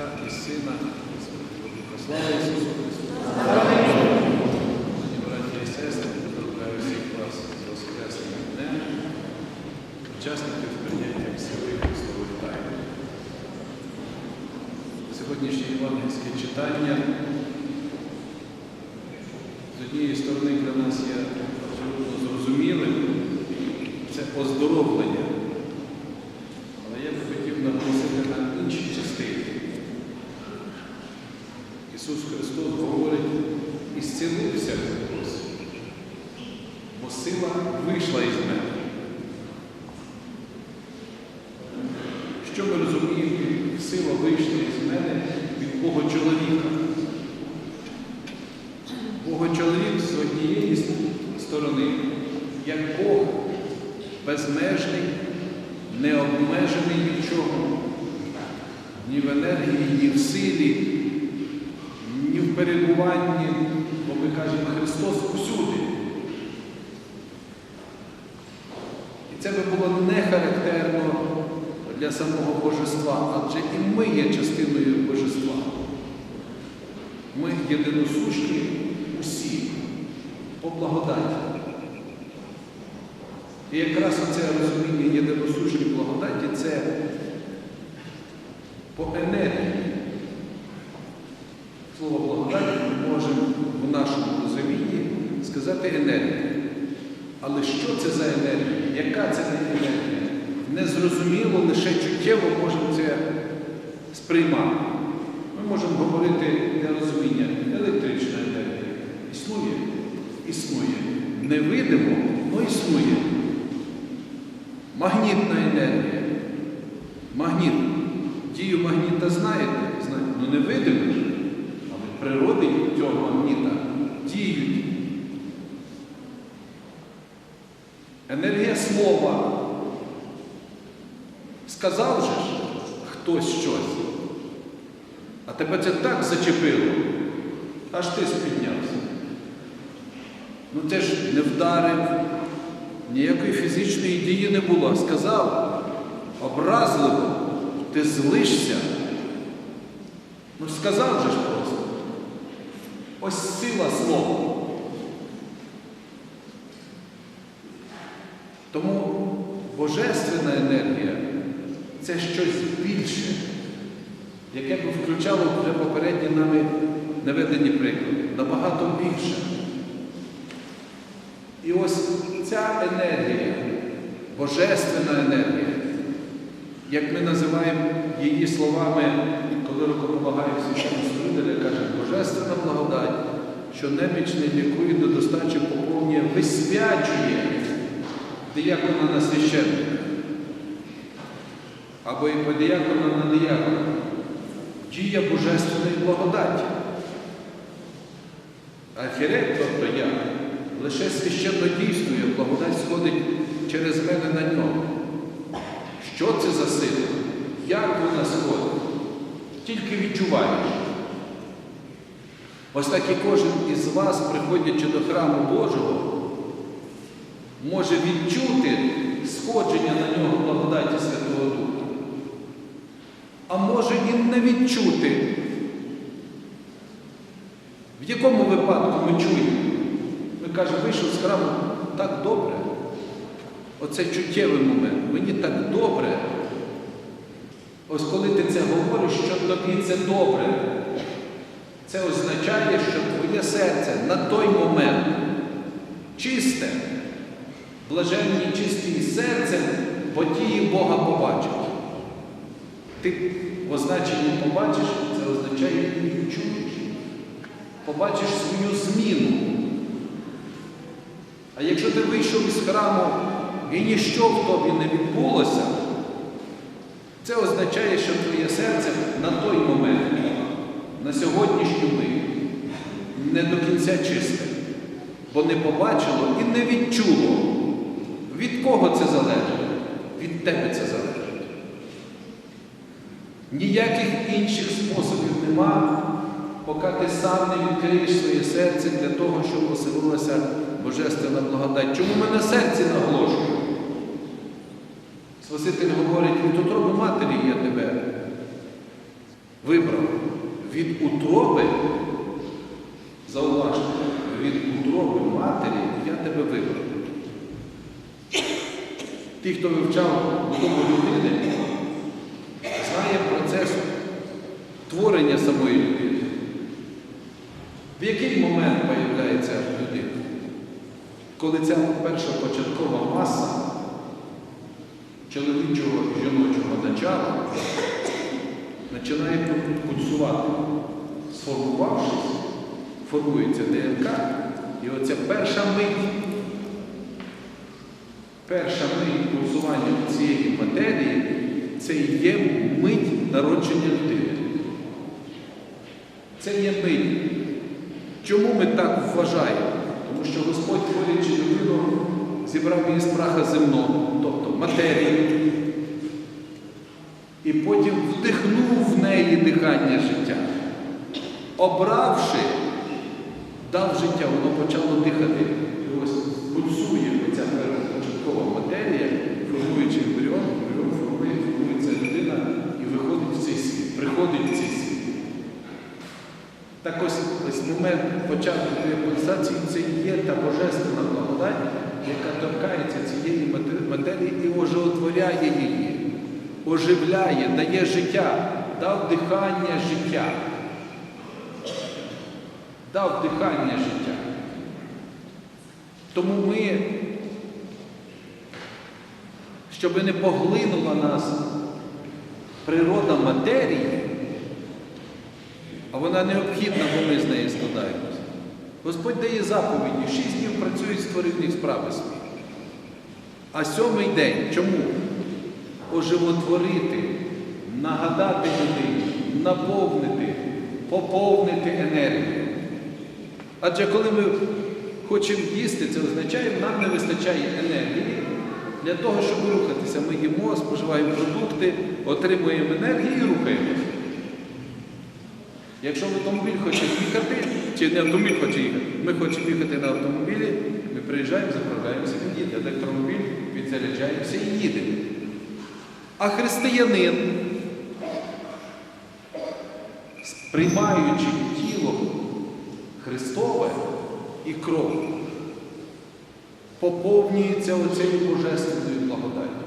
Отця і Сина, і Святого Духа. Слава Ісусу Христу! Шановні браті і сестри, поздравляю всіх вас з Воскресним днем, учасників прийняття всієї Христової тайни. Сьогоднішнє євангельське читання з однієї сторони для нас є абсолютно зрозумілим, це оздоровлення. Але я би хотів наголосити на іншій частині. Ісус Христос говорить, і зцілився Христос, бо сила вийшла із мене. Що ми розуміємо, сила вийшла із мене від Бога чоловіка. Бога чоловік з однієї сторони, як Бог безмежний, необмежений нічого, ні в енергії, ні в силі, ні в перебуванні, бо ми кажемо Христос усюди. І це би було не характерно для самого Божества, адже і ми є частиною Божества. Ми єдиносущні усі по благодаті. І якраз оце розуміння єдиносущні благодаті це по енергії. Слово благодаті ми можемо в нашому розумінні сказати енергія. Але що це за енергія? Яка це енергія? Незрозуміло, лише чуттєво можемо це сприймати. Ми можемо говорити для розуміння електрична енергія. Існує? Існує. Невидимо, але існує. Магнітна енергія. Магніт. Дію магніта знаєте? Знаєте. Ну не видимо, але в природі цього магніта діють. Енергія слова. Сказав же ж хтось щось. А тебе це так зачепило, аж ти спіднявся. Ну це ж не вдарив, ніякої фізичної дії не було. Сказав образливо, ти злишся. Ну сказав же ж просто. Ось сила слова. Тому божественна енергія це щось більше, яке б включало вже попередні нами наведені приклади, набагато більше. І ось ця енергія, божественна енергія, як ми називаємо її словами, коли рукополагає священнослужителя, каже, Божественна благодать, що немічний лікує до достачі поповнює, висвячує диякона на священника. Або і подіякона на диякона. Дія Божественної благодаті. Афірет, тобто я, лише священно дійствує, благодать сходить через мене на нього. Що це за сила? Як вона сходить? Тільки відчуваєш. Ось так і кожен із вас, приходячи до храму Божого, може відчути сходження на нього благодаті Святого Духа. А може і не відчути. В якому випадку ми чуємо? Ми кажемо, вийшов з храму так добре. Оце чуттєвий момент. Мені так добре. Ось коли ти це говориш, що тобі це добре, це означає, що твоє серце на той момент чисте, блаженні чисті серцем, бо тії Бога побачать. Ти в означенні побачиш, це означає і відчуєш. Побачиш свою зміну. А якщо ти вийшов із храму і ніщо в тобі не відбулося, це означає, що твоє серце на той момент, на сьогоднішню мить, не до кінця чисте, бо не побачило і не відчуло. Від кого це залежить? Від тебе це залежить. Ніяких інших способів нема, поки ти сам не відкриєш своє серце для того, щоб поселилася Божественна благодать. Чому ми на серці наголошуємо? Спаситель говорить, від утроби матері я тебе вибрав від утроби, зауважте, від утроби матері я тебе вибрав. Ті, хто вивчав будову людини, самої людини. В який момент з'являється людина? Коли ця перша початкова маса чоловічого і жіночого начала починає пульсувати. Сформувавшись, формується ДНК, і оця перша мить, перша мить пульсування цієї матерії це є мить народження людини. Це є мить. Чому ми так вважаємо? Тому що Господь, творячи людину, зібрав її з праха земного, тобто матерії, і потім вдихнув в неї дихання життя. Обравши, дав життя, воно почало дихати. І ось пульсує оця початкова матерія, формуючи ембріон, ембріон формує, формується людина і виходить в цей світ, приходить в цей світ. Так ось, ось момент початку пульсації це і є та божественна благодать, яка торкається цієї матерії і оживотворяє її, оживляє, дає життя, дав дихання життя. Дав дихання життя. Тому ми, щоб не поглинула нас природа матерії, а вона необхідна, бо ми з нею складаємося. Господь дає заповіді, шість днів працюють створив справи свої. А сьомий день чому? Оживотворити, нагадати людині, наповнити, поповнити енергію. Адже коли ми хочемо їсти, це означає, нам не вистачає енергії для того, щоб рухатися. Ми їмо, споживаємо продукти, отримуємо енергію і рухаємося. Якщо автомобіль хоче їхати, чи не автомобіль хоче їхати, ми хочемо їхати на автомобілі, ми приїжджаємо, заправляємося, він їде. Електромобіль, підзаряджаємося і їдемо. А християнин, сприймаючи тіло Христове і кров, поповнюється оцею божественною благодаттю.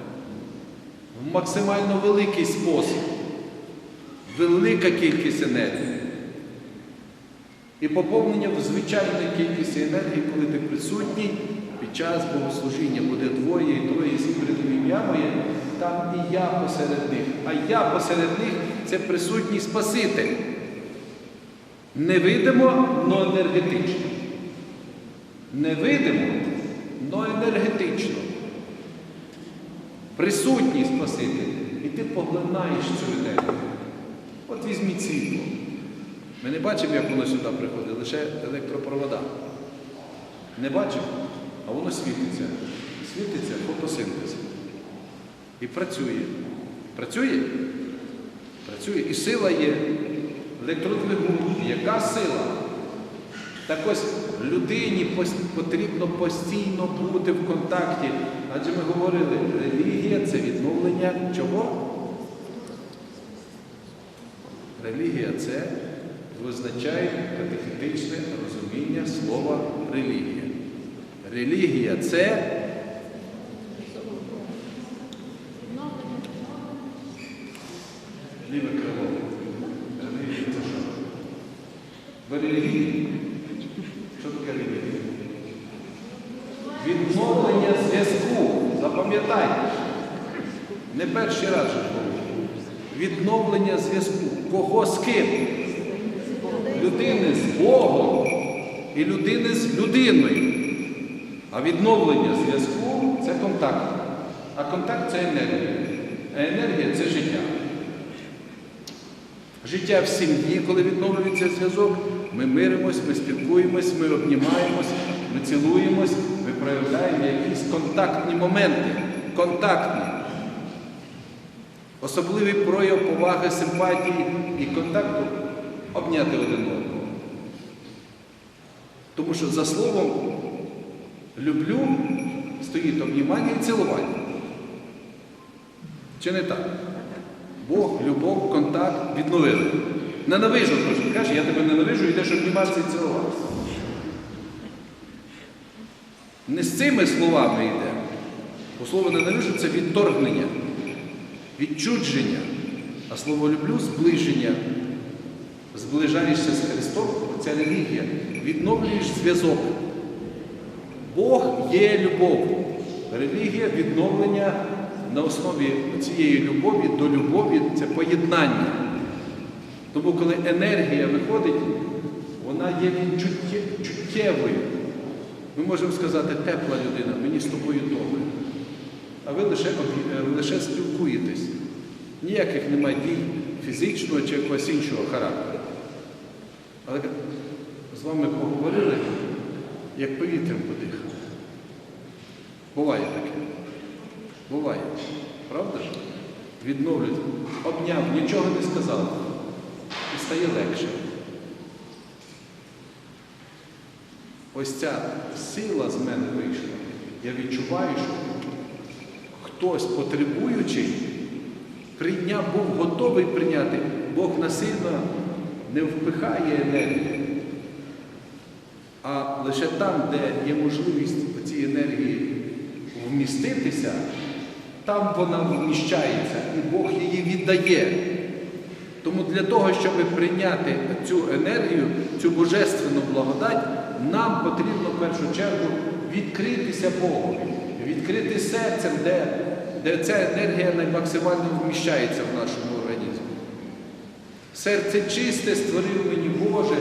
В максимально великий спосіб, велика кількість енергії. І поповнення в звичайній кількості енергії, коли ти присутній, під час богослужіння буде двоє і троє зібрані ім'я моє, там і я посеред них. А я посеред них це присутній Спаситель. Невидимо, но енергетично. Невидимо, но енергетично. Присутній Спаситель. І ти поглинаєш цю енергію. От візьміть світло. Ми не бачимо, як воно сюди приходить, лише електропровода. Не бачимо, а воно світиться. Світиться фотосинтез. І працює. Працює? Працює. І сила є. Електродвигун. Яка сила? Так ось людині потрібно постійно бути в контакті. Адже ми говорили, релігія це відновлення чого? Релігія це визначає катехетичне розуміння слова релігія. Релігія це ліве крило. Релігія це що? Ви релігійні? Що таке релігія? Відновлення зв'язку. Запам'ятайте. Не перший раз же. Відновлення зв'язку. Кого з ким? Людини з Богом і людини з людиною. А відновлення зв'язку це контакт. А контакт це енергія. А енергія це життя. Життя в сім'ї, коли відновлюється зв'язок, ми миримось, ми спілкуємось, ми обнімаємось, ми цілуємось, ми проявляємо якісь контактні моменти. Контактні. Особливий прояв поваги, симпатії і контакту обняти один одного. Тому що за словом люблю стоїть обнімання і цілування. Чи не так? Бог, любов, контакт. відновили. Ненавижу, тож каже, я тебе ненавижу, йдеш обніматися і цілуватися. Не з цими словами йде. Бо слово ненавижу це відторгнення, відчудження. А слово люблю зближення. Зближаєшся з Христом, це релігія, відновлюєш зв'язок. Бог є любов. Релігія відновлення на основі цієї любові до любові це поєднання. Тому коли енергія виходить, вона є чуттєвою. Ми можемо сказати, тепла людина, мені з тобою добре. А ви лише, лише спілкуєтесь. Ніяких немає дій фізичного чи якогось іншого характеру. Але з вами поговорили, як повітрям подихали. Буває таке. Буває. Правда ж? Відновлюють. Обняв, нічого не сказав. І стає легше. Ось ця сила з мене вийшла. Я відчуваю, що хтось потребуючий прийняв, був готовий прийняти. Бог насильно не впихає енергію. А лише там, де є можливість цієї енергії вміститися, там вона вміщається і Бог її віддає. Тому для того, щоб прийняти цю енергію, цю божественну благодать, нам потрібно в першу чергу відкритися Богу, відкрити серцем, де, де ця енергія наймаксимально вміщається в нашому. Серце чисте створив мені Боже,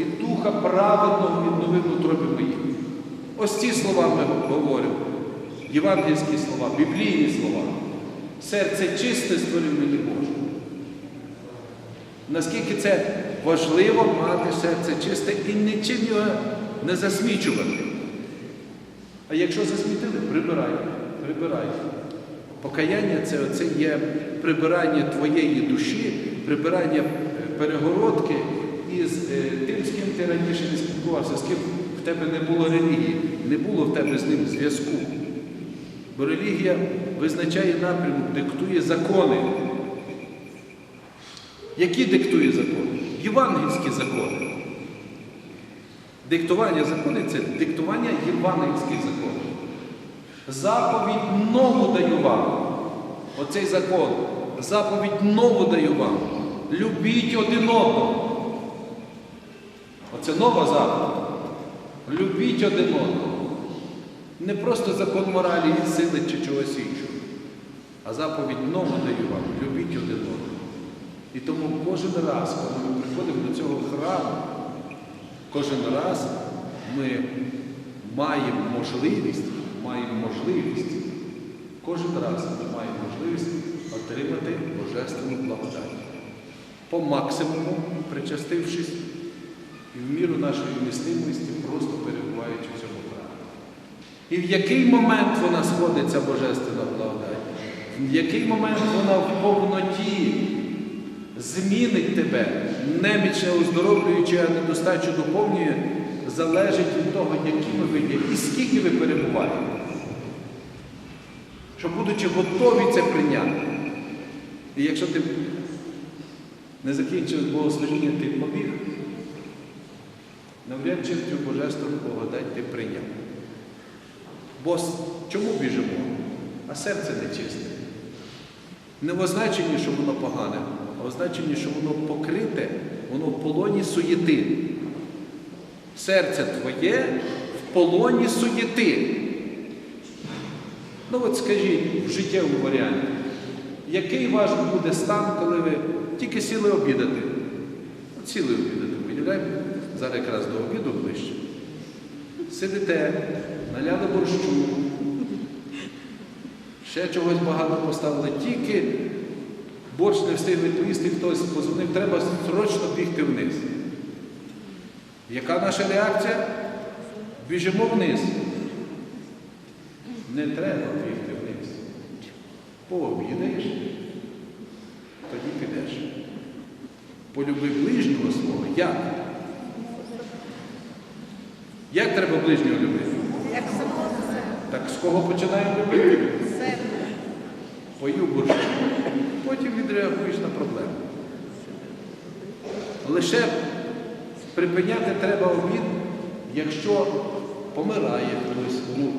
і духа праведного відновив у утробі моїй. Ось ці слова ми говоримо. Євангельські слова, біблійні слова. Серце чисте створив мені Боже. Наскільки це важливо мати серце чисте і нічим його не засмічувати. А якщо засмітили, прибирай, прибирай. Покаяння це оце є прибирання твоєї душі, прибирання е, перегородки із е, тим, з ким ти раніше не спілкувався, з ким в тебе не було релігії, не було в тебе з ним зв'язку. Бо релігія визначає напрямок, диктує закони. Які диктує закони? Євангельські закони. Диктування законів це диктування євангельських законів. Заповідь нову даю вам. Оцей закон. Заповідь нову даю вам. Любіть один одного. Оце нова заповідь. Любіть один одного. Не просто закон моралі, і сили чи чогось іншого. А заповідь нову даю вам. Любіть один одного. І тому кожен раз, коли ми приходимо до цього храму, кожен раз ми маємо можливість, маємо можливість, кожен раз ми маємо можливість отримати Божественну благодать. По максимуму, причастившись, і в міру нашої вмістимості, просто перебуваючи в цьому храмі. І в який момент вона сходиться Божественна благодать? В який момент вона в повноті змінить тебе, немічне оздоровлюючи, а недостачу доповнює, залежить від того, якими ви є і скільки ви перебуваєте. Щоб, будучи готові це прийняти. І якщо ти не закінчив богослужіння, ти побіг, навряд чи цю божественну благодать ти прийняв. Бо чому біжимо? А серце не чисте. Не в означенні, що воно погане, а в означенні, що воно покрите, воно в полоні суєти. Серце твоє в полоні суєти. Ну от скажіть в життєвому варіанті, який ваш буде стан, коли ви тільки сіли обідати? Сіли обідати, поділяємо, зараз якраз до обіду ближче. Сидите, наляли борщу, ще чогось багато поставили, тільки борщ не встигли поїсти, хтось позвонив, треба срочно бігти вниз. Яка наша реакція? Біжимо вниз. Не треба. Пообідаєш, тоді підеш. Полюби ближнього свого. Як? Як треба ближнього любити? Як самого себе. Так з кого починаємо любити? Себе. Пою борщу. Потім відреагуєш на проблему. лише припиняти треба обід, якщо помирає хтось, ну,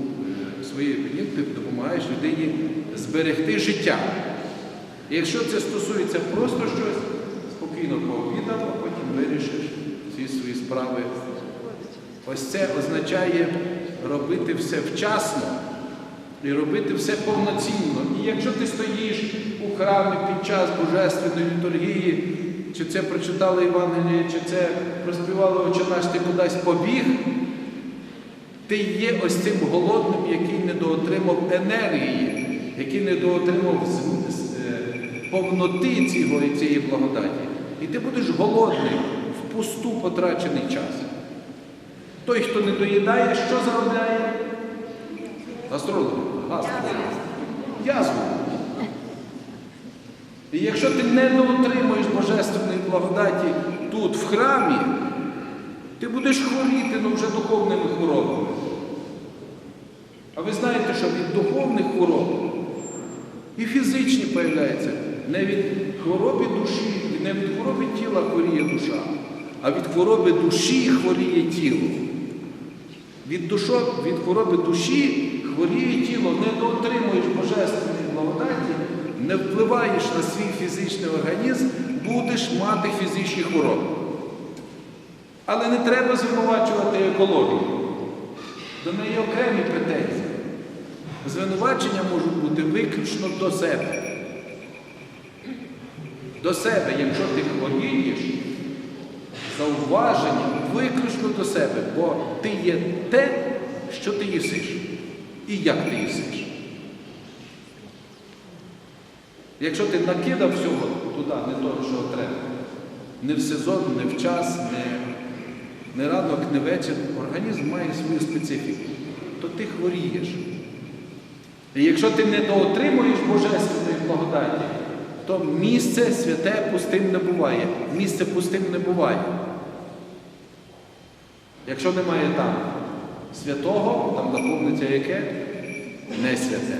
е, своєю ти допомагаєш людині зберегти життя. І якщо це стосується просто щось, спокійно пообідав, а потім вирішиш всі свої справи. Ось це означає робити все вчасно і робити все повноцінно. І якщо ти стоїш у храмі під час Божественної літургії, чи це прочитали Євангеліє, чи це проспівали «Отче наш», ти кудись побіг, ти є ось цим голодним, який недоотримав енергії, який недоотримав з- з- е, повноти цієї благодаті. І ти будеш голодний в пусту потрачений час. Той, хто не доїдає, що заробляє? Астролог, газ. Язву. І якщо ти не доотримуєш божественної благодаті тут, в храмі, ти будеш хворіти ну, вже духовними хворобами. А ви знаєте, що від духовних хвороб і фізичні появляються. Не від хвороби душі, не від хвороби тіла хворіє душа, а від хвороби душі хворіє тіло. Від, душо, від хвороби душі хворіє тіло, не доотримуєш божественної благодаті, не впливаєш на свій фізичний організм, будеш мати фізичні хвороби. Але не треба звинувачувати екологію. До неї окремі претензії. Звинувачення можуть бути виключно до себе. До себе, якщо ти хворієш, зауваження виключно до себе, бо ти є те, що ти їсиш. І як ти їсиш. Якщо ти накидав всього туди, не того, що треба, не в сезон, не в час, не, не ранок, не вечір, організм має свою специфіку, то ти хворієш. І якщо ти не доотримуєш божественної благодаті, то місце святе пустим не буває. Місце пустим не буває. Якщо немає там святого, там наповниться яке? Не святе.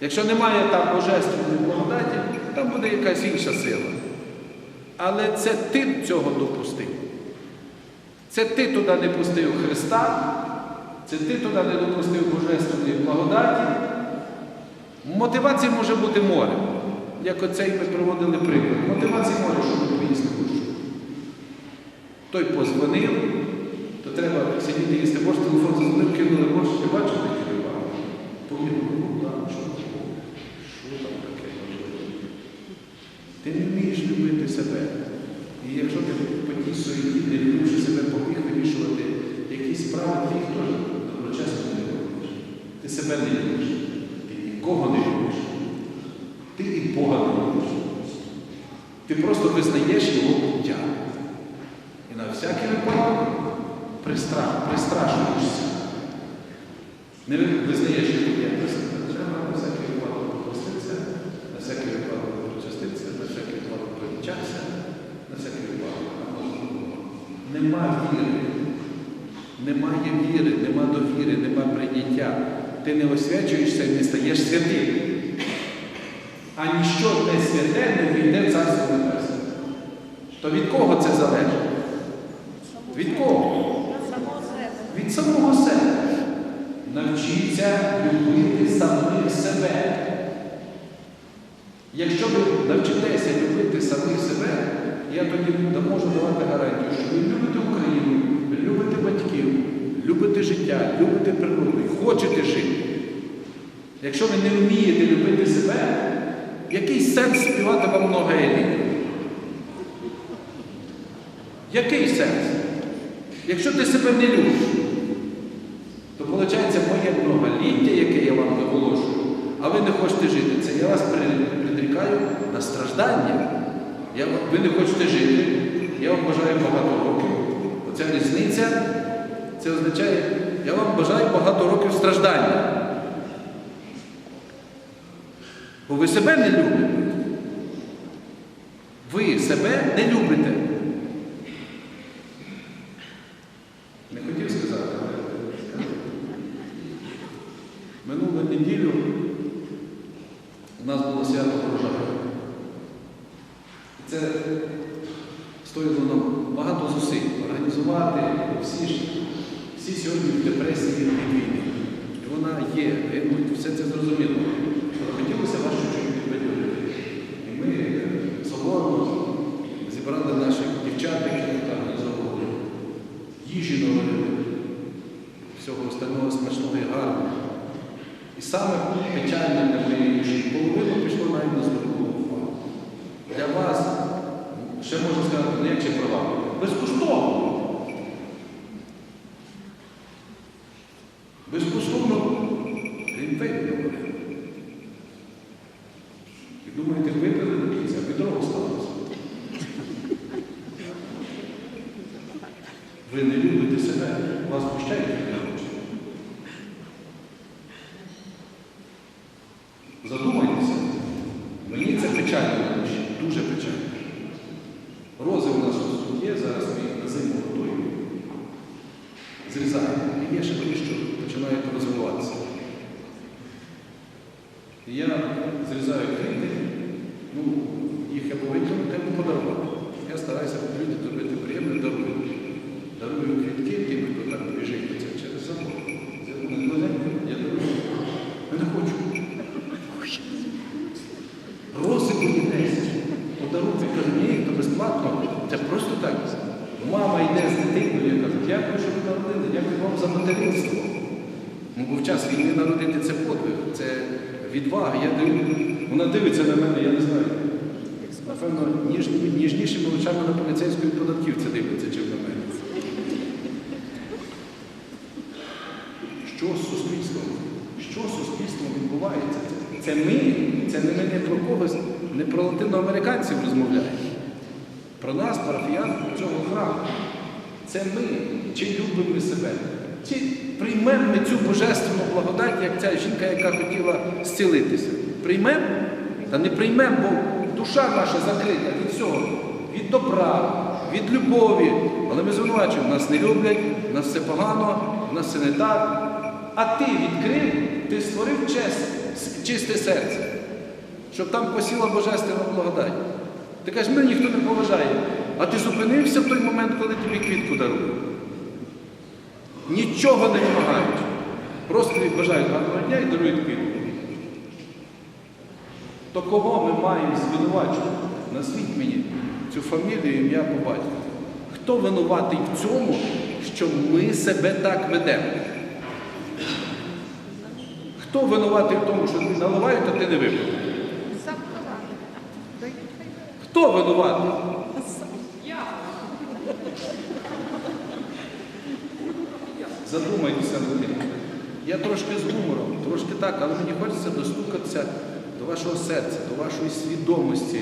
Якщо немає там божественної благодаті, там буде якась інша сила. Але це ти цього допустив. Це ти туди не пустив Христа, це ти туди не допустив божественної благодаті. Мотивація може бути море. Як оцей ми проводили приклад. Мотивація море, щоб не поїсти борщу. Той позвонив, то треба сидіти їсти борщ, телефон зазвонив, кинули борщ, я випадки. Повірив, ну так, що? Що там таке? Ти не вмієш любити себе. І якщо ти по тій суеті, не любиш себе побіг вирішувати якісь справи, ти їх Ти себе не любиш, ти нікого не любиш. Ти і Бога не любиш. Ти просто визнаєш його буття. І на всякий випадок пристра... пристрашуєшся. Не визнаєш його буття, треба на всякий випадок попуститися, на всякий випадок причаститися, на всякий випадок привчатися, на всякий випадок. Нема віри. Немає віри, нема довіри, нема прийняття. Ти не освячуєшся і не стаєш святим. А ніщо не святе не війде в царство небесне. То від кого це залежить? Від кого? Від самого себе. Навчіться любити самих себе. Якщо ви навчитеся любити самих себе, я тоді можу давати гарантію, що ви любите Україну, любите батьків, любите життя, любите природу хочете жити. Якщо ви не вмієте любити себе, який сенс співати вам Ноелі? Який сенс? Якщо ти себе не любиш, то виходить моє многоліття, яке я вам виголошую, а ви не хочете жити. Це я вас придрікаю на страждання. Я, ви не хочете жити, я вам бажаю багато років. Оця різниця, це означає, я вам бажаю багато років страждання. Бо ви себе не любите. Ви себе не любите. Не хотів сказати, але. Минулу неділю у нас було свято врожаю. Це стоїло нам багато зусиль організувати всі ж сьогодні в депресії від війни. Вона є, все це зрозуміло. Але хотілося вас чуть-чуть підбадьорити. І ми е, соборно зібрали наших дівчат, які там організовували їжі наварили, всього остального смачного і гарного. І саме печальне для моєї душі половину пішло навіть на здорову увагу. Для вас, ще можна сказати, ну як права, безкоштовно. Безкоштовно грінфейк говорили. І думаєте, випили до кінця, підрогу сталося. Ви не любите себе, вас пущають не хочуть. Задумайтеся. Мені це печально дуже печально. Рози у нас тут є, зараз ми їх на зиму готуємо. Зрізаємо. І є ще ті, що починають розвиватися. Я зрізаю квіти, ну, їх викинути, або подарувати. Я стараюся людям зробити приємне дарую. Дарую квітки, ті, хто так біжить це через забор. Я дарую. Я не хочу. Рози мені десь. Подарунки кажу, ні, то безплатно. Це просто так. Мама йде з дитиною, я кажу, дякую, що ви народили, дякую вам за материнство. Ну, бо в час війни народити це подвиг, це відвага. Я дивлю, вона дивиться на мене, я не знаю. Напевно, ніж, ніжнішими очами на поліцейської податківця дивиться, чим на мене. Що з суспільством? Що з суспільством відбувається? Це ми, це не ми не про когось, не про латиноамериканців розмовляємо. Про нас, парафіян цього храму. Це ми, чи любимо ми себе, чи приймемо ми цю божественну благодать, як ця жінка, яка хотіла зцілитися. Приймемо? Та не приймемо, бо душа наша закрита від всього, від добра, від любові. Але ми звинувачуємо, нас не люблять, нас все погано, нас все не так. А ти відкрив, ти створив честь, чисте серце, щоб там посіла божественна благодать. Ти кажеш, мене ніхто не поважає. А ти зупинився в той момент, коли тобі квітку дарують. Нічого не вимагають. Просто тобі бажають гарного дня і дарують квітку. То кого ми маємо звинувачувати? Назвіть мені цю фамілію, ім'я по батькові. Хто винуватий в цьому, що ми себе так ведемо? Хто винуватий в тому, що наливають, а ти не випив? Хто винуватий? Задумайтеся над тим. Я трошки з гумором, трошки так, але мені хочеться достукатися до вашого серця, до вашої свідомості,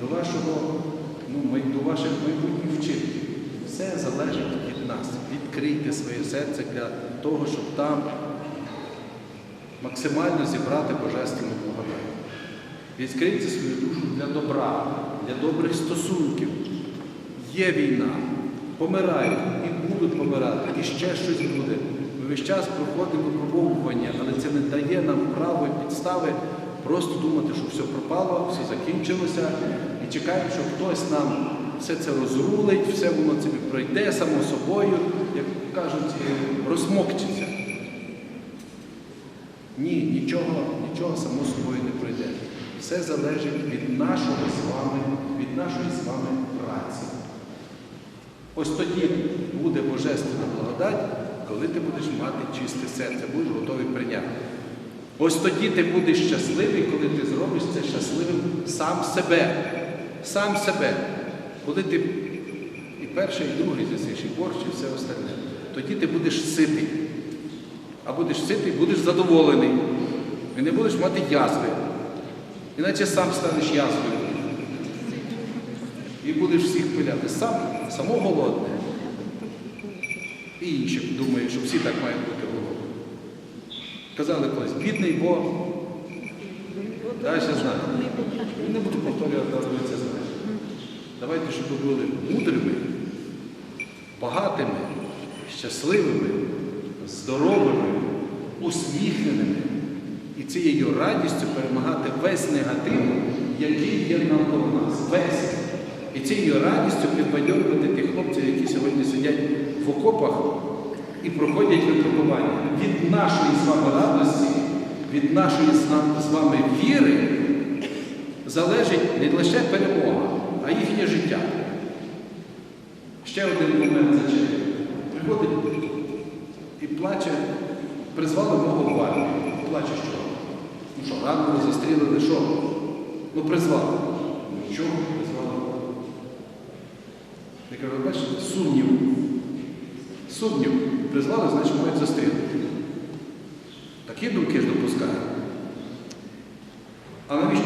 до вашого, ну, до ваших майбутніх вчинків. Все залежить від нас. Відкрийте своє серце для того, щоб там максимально зібрати божественну благодать. Відкрийте свою душу для добра, для добрих стосунків. Є війна, помирають і будуть помирати, і ще щось буде. Ми весь час проходимо випробовування, але це не дає нам право і підстави просто думати, що все пропало, все закінчилося, і чекаємо, що хтось нам все це розрулить, все воно собі пройде само собою, як кажуть, е, розмокчиться. Ні, нічого, нічого само собою не пройде. Все залежить від нашого з вами, від нашої з вами праці. Ось тоді буде божественна благодать, коли ти будеш мати чисте серце, будеш готовий прийняти. Ось тоді ти будеш щасливий, коли ти зробиш це щасливим сам себе. Сам себе. Коли ти і перший, і другий з'їсиш, і борщ, і все остальне. Тоді ти будеш ситий. А будеш ситий, будеш задоволений. І не будеш мати язви. Іначе сам станеш язвою. І будеш всіх пиляти. Сам, само голодне. І інші думають, що всі так мають бути голодні. Казали колись, бідний Бог. Далі знаю. Не буду повторювати, але ви це знаєте. Давайте, щоб ви були мудрими, багатими, щасливими, здоровими, усміхненими і цією радістю перемагати весь негатив, який є навколо нас. Весь. І цією радістю підбадьорювати тих хлопців, які сьогодні сидять в окопах і проходять випробування. Від нашої з вами радості, від нашої з вами віри залежить не лише перемога, а їхнє життя. Ще один момент зачем. Приходить і плаче, призвали мого в армію. Плаче що? Ну що, ранили, застрілили, що? Ну призвали. Нічого. Я кажу, бачите, сумнів. Сумнів. Призвали, значить мають застрілити. Такі думки ж допускають. А навіщо?